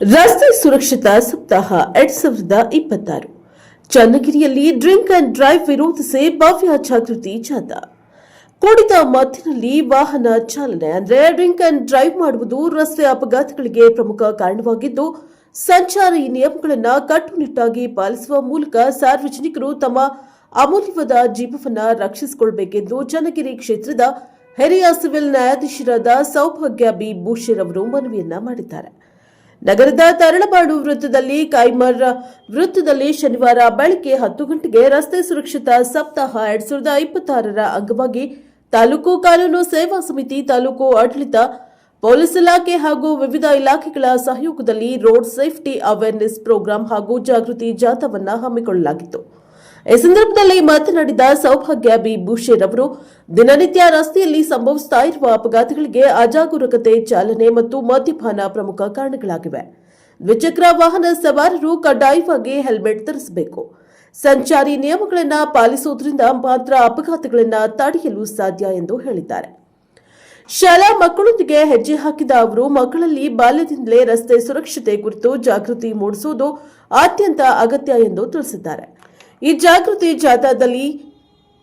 ರಸ್ತೆ ಸುರಕ್ಷತಾ ಸಪ್ತಾಹ ಎರಡ್ ಸಾವಿರದ ಇಪ್ಪತ್ತಾರು. ಚನ್ನಗಿರಿಯಲ್ಲಿ ಡ್ರಿಂಕ್ ಅಂಡ್ ಡ್ರೈವ್ ವಿರೋಧಿಸಿ ಭವ್ಯ ಜಾಗೃತಿ ಜಾಥಾ. ಕೂಡಿದ ಮತ್ತಿನಲ್ಲಿ ವಾಹನ ಚಾಲನೆ, ಅಂದರೆ ಡ್ರಿಂಕ್ ಅಂಡ್ ಡ್ರೈವ್ ಮಾಡುವುದು ರಸ್ತೆ ಅಪಘಾತಗಳಿಗೆ ಪ್ರಮುಖ ಕಾರಣವಾಗಿದ್ದು, ಸಂಚಾರಿ ನಿಯಮಗಳನ್ನು ಕಟ್ಟುನಿಟ್ಟಾಗಿ ಪಾಲಿಸುವ ಮೂಲಕ ಸಾರ್ವಜನಿಕರು ತಮ್ಮ ಅಮೂಲ್ಯವಾದ ಜೀವವನ್ನು ರಕ್ಷಿಸಿಕೊಳ್ಳಬೇಕೆಂದು ಚನ್ನಗಿರಿ ಕ್ಷೇತ್ರದ ಹಿರಿಯ ಸಿವಿಲ್ ನ್ಯಾಯಾಧೀಶರಾದ ಸೌಭಾಗ್ಯ ಬಿ ಭೂಷಣ್ ಅವರು ಮನವಿಯನ್ನ ಮಾಡಿದ್ದಾರೆ. ನಗರದ ತರಳಬಾಡು ವೃತ್ತದಲ್ಲಿ ಕೈಮರ್ ವೃತ್ತದಲ್ಲಿ ಶನಿವಾರ ಬೆಳಗ್ಗೆ ಹತ್ತು ಗಂಟೆಗೆ ರಸ್ತೆ ಸುರಕ್ಷತಾ ಸಪ್ತಾಹ ಎರಡ್ ಸಾವಿರದ ಇಪ್ಪತ್ತಾರರ ಅಂಗವಾಗಿ ತಾಲೂಕು ಕಾನೂನು ಸೇವಾ ಸಮಿತಿ, ತಾಲೂಕು ಆಡಳಿತ, ಪೊಲೀಸ್ ಇಲಾಖೆ ಹಾಗೂ ವಿವಿಧ ಇಲಾಖೆಗಳ ಸಹಯೋಗದಲ್ಲಿ ರೋಡ್ ಸೇಫ್ಟಿ ಅವೇರ್ನೆಸ್ ಪ್ರೋಗ್ರಾಂ ಹಾಗೂ ಜಾಗೃತಿ ಜಾಥಾವನ್ನು ಹಮ್ಮಿಕೊಳ್ಳಲಾಗಿತ್ತು. ಈ ಸಂದರ್ಭದಲ್ಲಿ ಮಾತನಾಡಿದ ಸೌಭಾಗ್ಯ ಬಿ. ಭೂಷೇರ್ ಅವರು, ದಿನನಿತ್ಯ ರಸ್ತೆಯಲ್ಲಿ ಸಂಭವಿಸ್ತಾ ಇರುವ ಅಪಘಾತಗಳಿಗೆ ಅಜಾಗರೂಕತೆ ಚಾಲನೆ ಮತ್ತು ಮದ್ಯಪಾನ ಪ್ರಮುಖ ಕಾರಣಗಳಾಗಿವೆ. ದ್ವಿಚಕ್ರ ವಾಹನ ಸವಾರರು ಕಡ್ಡಾಯವಾಗಿ ಹೆಲ್ಮೆಟ್ ಧರಿಸಬೇಕು. ಸಂಚಾರಿ ನಿಯಮಗಳನ್ನು ಪಾಲಿಸುವುದರಿಂದ ಮಾತ್ರ ಅಪಘಾತಗಳನ್ನು ತಡೆಯಲು ಸಾಧ್ಯ ಎಂದು ಹೇಳಿದ್ದಾರೆ. ಶಾಲಾ ಮಕ್ಕಳೊಂದಿಗೆ ಹೆಜ್ಜೆ ಹಾಕಿದ ಅವರು, ಮಕ್ಕಳಲ್ಲಿ ಬಾಲ್ಯದಿಂದಲೇ ರಸ್ತೆ ಸುರಕ್ಷತೆ ಕುರಿತು ಜಾಗೃತಿ ಮೂಡಿಸುವುದು ಅತ್ಯಂತ ಅಗತ್ಯ ಎಂದು ತಿಳಿಸಿದ್ದಾರೆ. ಈ ಜಾಗೃತಿ ಜಾಥಾದಲ್ಲಿ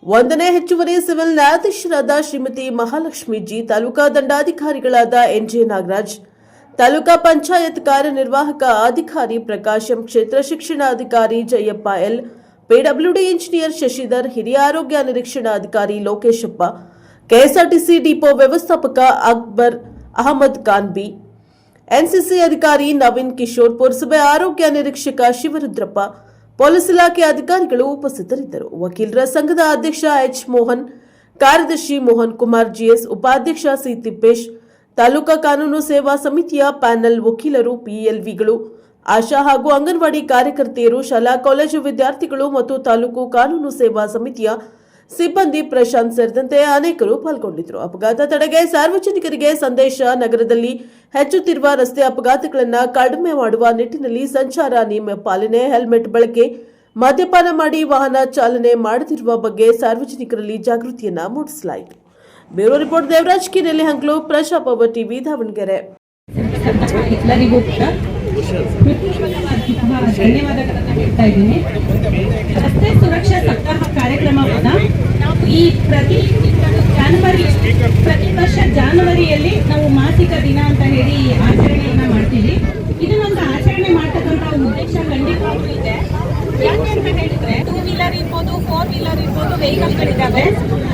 ಒಂದನೇ ಹೆಚ್ಚುವರಿ ಸಿವಿಲ್ ನ್ಯಾಯಾಧೀಶರಾದ ಶ್ರೀಮತಿ ಮಹಾಲಕ್ಷ್ಮಿ ಜಿ ತಾಲೂಕಾ ದಂಡಾಧಿಕಾರಿಗಳಾದ ಎನ್ ಎನ್ಜೆ ನಾಗರಾಜ್, ತಾಲೂಕಾ ಪಂಚಾಯತ್ ಕಾರ್ಯನಿರ್ವಾಹಕ ಅಧಿಕಾರಿ ಪ್ರಕಾಶಂ ಕ್ಷೇತ್ರ ಶಿಕ್ಷಣಾಧಿಕಾರಿ Jayappa L PWD engineer Shashidhar, ಹಿರಿಯ ಆರೋಗ್ಯ ನಿರೀಕ್ಷಣಾಧಿಕಾರಿ ಲೋಕೇಶಪ್ಪ, ಕೆಎಸ್ಆರ್ಟಿಸಿ ಡಿಪೋ ವ್ಯವಸ್ಥಾಪಕ ಅಕ್ಬರ್ ಅಹಮದ್ ಖಾನ್ ಬಿ ಎನ್ಸಿಸಿ ಅಧಿಕಾರಿ ನವೀನ್ ಕಿಶೋರ್, ಪುರಸಭೆ ಆರೋಗ್ಯ ನಿರೀಕ್ಷಕ ಶಿವರುದ್ರಪ್ಪ ಪೊಲೀಸ್ ಇಲಾಖೆ ಅಧಿಕಾರಿಗಳು ಉಪಸ್ಥಿತರಿದ್ದರು. ವಕೀಲರ ಸಂಘದ ಅಧ್ಯಕ್ಷ ಎಚ್ ಮೋಹನ್, ಕಾರ್ಯದರ್ಶಿ ಮೋಹನ್ ಕುಮಾರ್, ಜಿಎಸ್ ಉಪಾಧ್ಯಕ್ಷ ಸಿ ತಿಪ್ಪೇಶ್, ತಾಲೂಕಾ ಕಾನೂನು ಸೇವಾ ಸಮಿತಿಯ ಪ್ಯಾನೆಲ್ ವಕೀಲರು ಪಿಎಲ್ವಿಗಳು ಆಶಾ ಹಾಗೂ ಅಂಗನವಾಡಿ ಕಾರ್ಯಕರ್ತೆಯರು, ಶಾಲಾ, ಕಾಲೇಜು ವಿದ್ಯಾರ್ಥಿಗಳು ಮತ್ತು ತಾಲೂಕು ಕಾನೂನು ಸೇವಾ ಸಮಿತಿಯ ಸಿಬ್ಬಂದಿ ಪ್ರಶಾಂತ್ ಸೇರಿದಂತೆ ಅನೇಕರು ಪಾಲ್ಗೊಂಡಿದ್ದರು. ಅಪಘಾತ ತಡೆಗೆ ಸಾರ್ವಜನಿಕರಿಗೆ ಸಂದೇಶ, ನಗರದಲ್ಲಿ ಹೆಚ್ಚುತ್ತಿರುವ ರಸ್ತೆ ಅಪಘಾತಗಳನ್ನು ಕಡಿಮೆ ಮಾಡುವ ನಿಟ್ಟಿನಲ್ಲಿ ಸಂಚಾರ ನಿಯಮ ಪಾಲನೆ, ಹೆಲ್ಮೆಟ್ ಬಳಕೆ, ಮದ್ಯಪಾನ ಮಾಡಿ ವಾಹನ ಚಾಲನೆ ಮಾಡುತ್ತಿರುವ ಬಗ್ಗೆ ಸಾರ್ವಜನಿಕರಲ್ಲಿ ಜಾಗೃತಿಯನ್ನ ಮೂಡಿಸಲಾಯಿತು. ಬ್ಯೂರೋ ರಿಪೋರ್ಟ್, ದೇವರಾಜ್, ಕಿನೆಲೆ ಹಂಕ್ಲು ಪ್ರಜಾಪವ ಟಿವಿ, ದಾವಣಗೆರೆ. ಎಲ್ಲರಿಗೂ ಧನ್ಯವಾದಗಳನ್ನು ಹೇಳ್ತಾ ಇದ್ದೀನಿ. ರಸ್ತೆ ಸುರಕ್ಷಾ ಸಪ್ತಾಹ ಕಾರ್ಯಕ್ರಮವನ್ನ ನಾವು ಈ ಪ್ರತಿ ಜಾನ್ವರಿ ಪ್ರತಿ ವರ್ಷ ಜಾನ್ವರಿಯಲ್ಲಿ ನಾವು ಮಾಸಿಕ ದಿನ ಅಂತ ಹೇಳಿ ಆಚರಣೆಯನ್ನ ಮಾಡ್ತೀವಿ. ಇದನ್ನೊಂದು ಆಚರಣೆ ಮಾಡ್ತಕ್ಕಂಥ ಉದ್ದೇಶ ಖಂಡಿತವಾಗ್ಲೂ ಇದೆ. ಯಾಕೆ ಅಂತ ಹೇಳಿದ್ರೆ ಟೂ ವೀಲರ್ ಇರ್ಬೋದು ಫೋರ್ ವೀಲರ್ ಇರ್ಬೋದು ವೆಹಿಕಲ್ಗಳಿದ್ದಾವೆ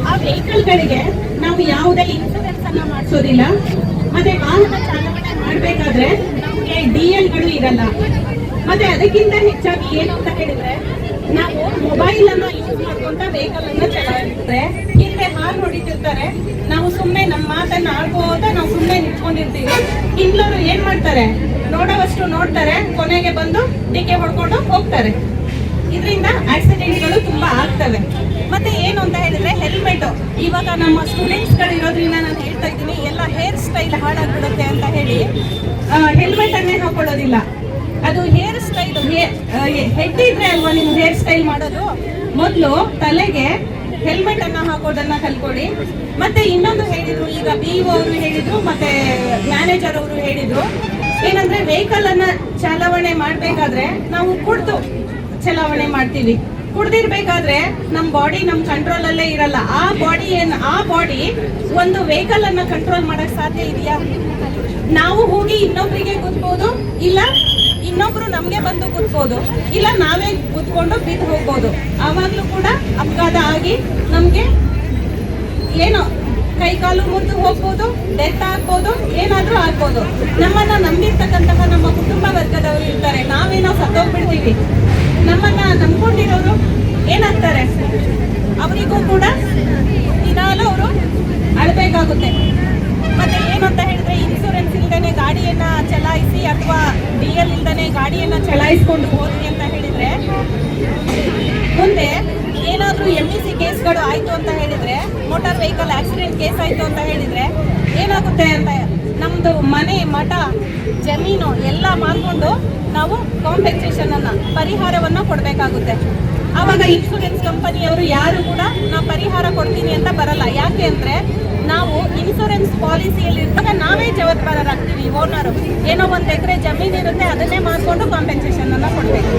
ಆ ವೆಹಿಕಲ್ಗಳಿಗೆ ನಾವು ಯಾವುದೇ ಇನ್ಸೂರೆನ್ಸ್ ಅನ್ನ ಮಾಡಿಸೋದಿಲ್ಲ. ಮತ್ತೆ ವಾಹನ ಚಾಲನೆ ಮಾಡಬೇಕಾದ್ರೆ ನಮಗೆ ಡಿ ಗಳು ಇರಲ್ಲ. ಮತ್ತೆ ಅದಕ್ಕಿಂತ ಹೆಚ್ಚಾಗಿ ಏನು ಅಂತ ಹೇಳಿದ್ರೆ, ನಾವು ಮೊಬೈಲ್ ಅನ್ನ ಯೂಸ್ ಮಾಡ್ಕೊಂತ ವೆಹಿಕಲ್ ಅನ್ನ ಚಲಾಯಿಸಿದ್ರೆ, ಹಿಂದೆ ಹಾಲು ಹೊಡಿತಿರ್ತಾರೆ. ನಾವು ಸುಮ್ಮನೆ ನಮ್ಮ ಮಾತನ್ನ ಆಡ್ಕೋತ ನಾವು ಸುಮ್ಮನೆ ನಿಂತ್ಕೊಂಡಿರ್ತೀವಿ. ಹಿಂದ್ಲವರು ಏನ್ ಮಾಡ್ತಾರೆ? ನೋಡೋವಷ್ಟು ನೋಡ್ತಾರೆ, ಕೊನೆಗೆ ಬಂದು ಡಿಕ್ಕೆ ಹೊಡ್ಕೊಂಡು ಹೋಗ್ತಾರೆ. ಇದರಿಂದ ಆಕ್ಸಿಡೆಂಟ್ಗಳು ತುಂಬಾ ಆಗ್ತವೆ. ಮತ್ತೆ ಏನು ಅಂತ ಹೇಳಿದ್ರೆ ಹೆಲ್ಮೆಟ್ ಇವಾಗ ನಮ್ಮ ಸ್ಟೂಡೆಂಟ್ಸ್ಗಳು ಇರೋದ್ರಿಂದ ನಾನು ಹೇಳ್ತಾ ಇದ್ದೀನಿ, ಎಲ್ಲ ಹೇರ್ ಸ್ಟೈಲ್ ಹಾಳಾಗ್ಬಿಡುತ್ತೆ ಅಂತ ಹೇಳಿ ಹೆಲ್ಮೆಟ್ ಅನ್ನೇ ಹಾಕೊಳ್ಳೋದಿಲ್ಲ. ಅದು ಹೇರ್ ಸ್ಟೈಲ್ ಹೆಡ್ ಇದ್ರೆ ಅಲ್ವಾ ನೀವು ಹೇರ್ ಸ್ಟೈಲ್ ಮಾಡೋದು? ಮೊದಲು ತಲೆಗೆ ಹೆಲ್ಮೆಟ್ ಅನ್ನ ಹಾಕೋದನ್ನ ಕಲ್ಕೊಳ್ಳಿ ಮತ್ತೆ ಇನ್ನೊಂದು ಹೇಳಿದ್ರು, ಈಗ ಬಿ ಅವರು ಹೇಳಿದ್ರು, ಮತ್ತೆ ಮ್ಯಾನೇಜರ್ ಅವರು ಹೇಳಿದ್ರು, ಏನಂದ್ರೆ ವೆಹಿಕಲ್ ಅನ್ನ ಚಲಾವಣೆ ಮಾಡ್ಬೇಕಾದ್ರೆ ನಾವು ಕುಡ್ದು ಚಲಾವಣೆ ಮಾಡ್ತೀವಿ. ಕುಡ್ದಿರ್ಬೇಕಾದ್ರೆ ನಮ್ ಬಾಡಿ ನಮ್ ಕಂಟ್ರೋಲ್ ಅಲ್ಲೇ ಇರಲ್ಲ. ಆ ಬಾಡಿ ಏನ್, ಆ ಬಾಡಿ ಒಂದು ವೆಹಿಕಲ್ ಅನ್ನ ಕಂಟ್ರೋಲ್ ಮಾಡಕ್ ಸಾಧ್ಯ ಇದೆಯಾ? ನಾವು ಹೋಗಿ ಇನ್ನೊಬ್ರಿಗೆ ಕುದ್ಬೋದು ಇಲ್ಲ ಇನ್ನೊಬ್ರು ನಮ್ಗೆ ಬಂದು ಕುತ್ಕೋದು ಇಲ್ಲ ನಾವೇ ಕೂತ್ಕೊಂಡು ಬಿದ್ದು ಹೋಗ್ಬೋದು. ಆವಾಗ್ಲೂ ಕೂಡ ಅಪಘಾತ ಆಗಿ ನಮ್ಗೆ ಏನೋ ಕೈ ಕಾಲು ಮುರಿದು ಹೋಗ್ಬೋದು, ಡೆತ್ ಆಗ್ಬೋದು, ಏನಾದ್ರೂ ಆಗ್ಬೋದು. ನಮ್ಮನ್ನ ನಂಬಿರ್ತಕ್ಕಂತಹ ನಮ್ಮ ಕುಟುಂಬ ವರ್ಗದವರು ಇರ್ತಾರೆ. ನಾವೇನೋ ಸತ್ತೋಗ್ಬಿಡ್ತೀವಿ. ನಮ್ಮನ್ನ ನಂಬ್ಕೊಂಡಿರೋರು ಏನಾಗ್ತಾರೆ? ಅವರಿಗೂ ಕೂಡ ದಿನಾಲು ಅವರು ಅಳ್ಬೇಕಾಗುತ್ತೆ. ಮತ್ತೆ ಅಂತ ಹೇಳಿದ್ರೆ ಇನ್ಸೂರೆನ್ಸ್ ಇಲ್ದೇನೆ ಗಾಡಿಯನ್ನ ಚಲಾಯಿಸಿ ಅಥವಾ ಡಿ ಎಲ್ ಇಲ್ದೇನೆ ಗಾಡಿಯನ್ನ ಚಲಾಯಿಸ್ಕೊಂಡು ಹೋದ್ವಿ ಅಂತ ಹೇಳಿದ್ರೆ, ಮುಂದೆ ಏನಾದ್ರೂ ಎಂ ಇ ಸಿ ಕೇಸ್ಗಳು ಆಯ್ತು ಅಂತ ಹೇಳಿದ್ರೆ ಮೋಟಾರ್ ವೆಹಿಕಲ್ ಆಕ್ಸಿಡೆಂಟ್ ಕೇಸ್ ಆಯ್ತು ಅಂತ ಹೇಳಿದ್ರೆ ಏನಾಗುತ್ತೆ ಅಂತ ನಮ್ದು ಮನೆ, ಮಠ, ಜಮೀನು ಎಲ್ಲ ಮಾರ್ಕೊಂಡು ನಾವು ಕಾಂಪೆನ್ಸೇಷನ್ ಅನ್ನ, ಪರಿಹಾರವನ್ನ ಕೊಡಬೇಕಾಗುತ್ತೆ. ಆವಾಗ ಇನ್ಶೂರೆನ್ಸ್ ಕಂಪನಿಯವರು ಯಾರು ಕೂಡ ನಾ ಪರಿಹಾರ ಕೊಡ್ತೀನಿ ಅಂತ ಬರಲ್ಲ. ಯಾಕೆ ಅಂದ್ರೆ ನಾವು ಇನ್ಸೂರೆನ್ಸ್ ಪಾಲಿಸಿಯಲ್ಲಿ ಇರುವಾಗ ನಾವೇ ಜವಾಬ್ದಾರರಾಗ್ತೀವಿ ಓನರು ಏನೋ ಒಂದು ಎಕರೆ ಜಮೀನು ಇರುತ್ತೆ, ಅದನ್ನೇ ಮಾಡಿಕೊಂಡು ಕಾಂಪೆನ್ಸೇಷನ್ ಅನ್ನ ಕೊಡಬೇಕು.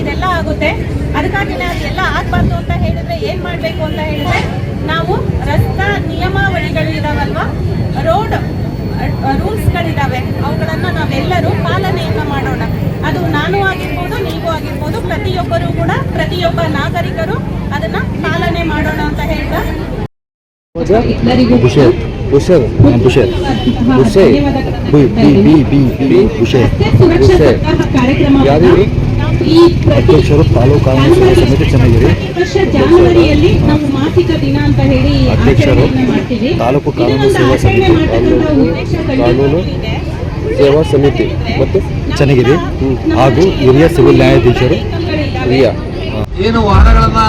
ಇದೆಲ್ಲ ಆಗುತ್ತೆ. ಅದಕ್ಕಾಗಿನೇ ಅದೆಲ್ಲ ಆಗಬಾರ್ದು ಅಂತ ಹೇಳಿದ್ರೆ ಏನು ಮಾಡಬೇಕು ಅಂತ ಹೇಳಿದ್ರೆ, ನಾವು ರಸ್ತಾ ನಿಯಮಾವಳಿಗಳಿದಾವಲ್ವಾ? ರೋಡ್ ರೂಲ್ಸ್ಗಳಿದಾವೆ ಅವುಗಳನ್ನು ನಾವೆಲ್ಲರೂ ಪಾಲನೆಯನ್ನ ಮಾಡೋಣ. ಅದು ನಾನು ಆಗಿರ್ಬೋದು, ನೀವು ಆಗಿರ್ಬೋದು, ಪ್ರತಿಯೊಬ್ಬರು ಕೂಡ ಪ್ರತಿಯೊಬ್ಬ ನಾಗರಿಕರು ಅದನ್ನ ಪಾಲನೆ ಮಾಡೋಣ ಅಂತ ಹೇಳ್ತಾ ಬುಷೇರ್ ಬುಷೇರ್ ಬುಷರ್. ಬುಷೆ ಬಿ ಬಿ ಬಿ ಬಿ ಬಿ ಬುಷೇ ಬುಷರ್. ಯಾವ್ದು? ಈ ಪ್ರತಿ ಅಧ್ಯಕ್ಷರು ತಾಲೂಕು ಕಾಂಗ್ರೆಸ್ ಸಮಿತಿ ಚೆನ್ನಾಗಿರಿ ಪ್ರತಿ ವರ್ಷ ಜಾನ್ವರಿಯಲ್ಲಿ ನಾವು ಮಾಸಿಕ ದಿನ ಅಂತ ಹೇಳಿ ಅಧ್ಯಕ್ಷರು ಮಾಡ್ತೀವಿ. ತಾಲೂಕು ಕಾನೂನು ಸೇವಾ ಸಮಿತಿ. ಕಾನೂನು ಕಾನೂನು. ಸೇವಾ ಸಮಿತಿ. ಮತ್ತು? ಚೆನ್ನಾಗಿದೆ. ಹಾಗೂ ಹಿರಿಯ ಸಿವಿಲ್ ನ್ಯಾಯಾಧೀಶರು. ಹಿರಿಯ. ಏನು ವಾಹನಗಳನ್ನು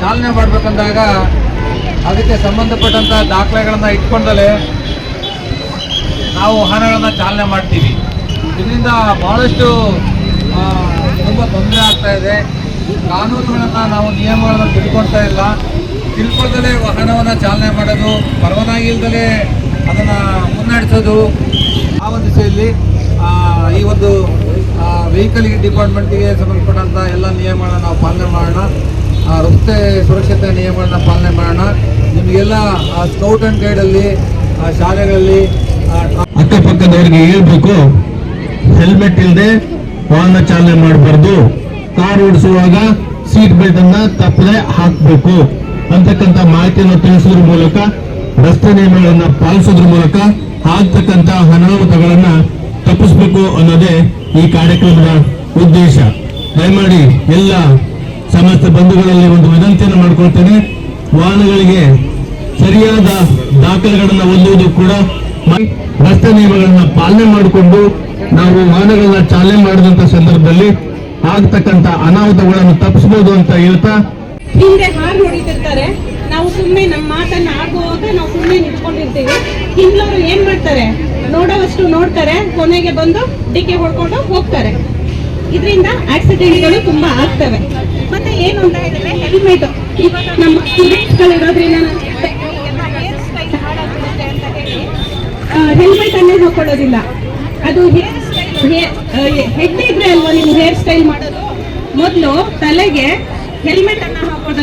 ಚಾಲನೆ ಮಾಡಬೇಕಂದಾಗ ಅದಕ್ಕೆ ಸಂಬಂಧಪಟ್ಟಂತ ದಾಖಲೆಗಳನ್ನ ಇಟ್ಕೊಂಡಲೇ ನಾವು ವಾಹನಗಳನ್ನ ಚಾಲನೆ ಮಾಡ್ತೀವಿ. ಇದರಿಂದ ಬಹಳಷ್ಟು ತುಂಬ ತೊಂದರೆ ಆಗ್ತಾ ಇದೆ. ಕಾನೂನುಗಳನ್ನ ನಾವು ನಿಯಮಗಳನ್ನ ತಿಳ್ಕೊಳ್ತಾ ಇಲ್ಲ. ತಿಳ್ಕೊಳ್ದಲೇ ವಾಹನವನ್ನು ಚಾಲನೆ ಮಾಡೋದು, ಪರವಾನಗಿ ಇಲ್ದಲೇ ಅದನ್ನು ಮುನ್ನಡೆಸೋದು. ಆ ಒಂದು ದಿಸೆಯಲ್ಲಿ ಈ ಒಂದು ವೆಹಿಕಲ್ಗೆ ಡಿಪಾರ್ಟ್ಮೆಂಟ್ಗೆ ಸಂಬಂಧಪಟ್ಟಂಥ ಎಲ್ಲ ನಿಯಮಗಳನ್ನ ನಾವು ಪಾಲನೆ ಮಾಡೋಣ. ಆ, ರಸ್ತೆ ಸುರಕ್ಷತೆ ನಿಯಮಗಳನ್ನ ಪಾಲನೆ ಮಾಡೋಣ. ನಿಮಗೆಲ್ಲ ಸ್ಕೌಟ್ ಅಂಡ್ ಗೈಡಲ್ಲಿ ಆ, ಶಾಲೆಗಳಲ್ಲಿ ಅಕ್ಕಪಕ್ಕದವರಿಗೆ ಹೇಳ್ಬೇಕು ಹೆಲ್ಮೆಟ್ ಇಲ್ಲದೆ ವಾಹನ ಚಾಲನೆ ಮಾಡಬಾರ್ದು. ಕಾರ್ ಓಡಿಸುವಾಗ ಸೀಟ್ ಬೆಲ್ಟ್ ಅನ್ನ ತಪ್ಪದೆ ಹಾಕಬೇಕು. ಅಂತಕ್ಕಂಥ ಮಾಹಿತಿಯನ್ನು ತಿಳಿಸೋದ್ರ ಮೂಲಕ ರಸ್ತೆ ನಿಯಮಗಳನ್ನ ಪಾಲಿಸೋದ್ರ ಮೂಲಕ ಆಗ್ತಕ್ಕಂಥ ಅನಾಹುತಗಳನ್ನ ತಪ್ಪಿಸಬೇಕು ಅನ್ನೋದೇ ಈ ಕಾರ್ಯಕ್ರಮದ ಉದ್ದೇಶ. ದಯಮಾಡಿ ಎಲ್ಲ ಸಮಸ್ತ ಬಂಧುಗಳಲ್ಲಿ ಒಂದು ವಿನಂತಿಯನ್ನು ಮಾಡ್ಕೊಳ್ತೇನೆ. ವಾಹನಗಳಿಗೆ ಸರಿಯಾದ ದಾಖಲೆಗಳನ್ನ ಹೊಂದುವುದು ಕೂಡ ರಸ್ತೆ ನಿಯಮಗಳನ್ನ ಪಾಲನೆ ಮಾಡಿಕೊಂಡು ನಾವು ವಾಹನಗಳನ್ನ ಚಾಲನೆ ಮಾಡಿದಂತ ಸಂದರ್ಭದಲ್ಲಿ ಆಗ್ತಕ್ಕಂತ ಅನಾಹುತಗಳನ್ನು ತಪ್ಪಿಸಬಹುದು ಅಂತ ಹೇಳ್ತಾ ಹಿಂದೆ ಹಾರು ಹೊಡಿತಿರ್ತಾರೆ. ನಾವು ಸುಮ್ಮನೆ ನಮ್ಮ ಮಾತನ್ನ ಆಗುವಾಗ ನಾವು ಸುಮ್ಮನೆ ನಿಂತ್ಕೊಂಡಿರ್ತೀವಿ. ಹಿಂದ್ಲವರು ಏನ್ ಮಾಡ್ತಾರೆ? ನೋಡೋವಷ್ಟು ನೋಡ್ತಾರೆ. ಕೊನೆಗೆ ಬಂದು ಡಿಕ್ಕೆ ಹೊಡ್ಕೊಂಡು ಹೋಗ್ತಾರೆ. ಇದರಿಂದ ಆಕ್ಸಿಡೆಂಟ್ಗಳು ತುಂಬಾ ಆಗ್ತವೆ. ಮತ್ತೆ ಏನು ಅಂತ ಹೇಳಿದ್ರೆ ಹೆಲ್ಮೆಟ್ ಇವಾಗ ನಮ್ಮ ಸ್ಟೂಡೆಂಟ್ಸ್ಗಳಿರೋದ್ರಿಂದ ಹೆಲ್ಮೆಟ್ ಅನ್ನೇ ಹಾಕೊಳ್ಳೋದಿಲ್ಲ. ಅದು ಹೆಡ್ ಇದ್ರೆ ಅಲ್ವಾ ನೀವು ಹೇರ್ ಸ್ಟೈಲ್ ಮಾಡೋದು? ಮೊದಲು ತಲೆಗೆ ಹೆಲ್ಮೆಟ್ ಅನ್ನ ಹಾಕೋದು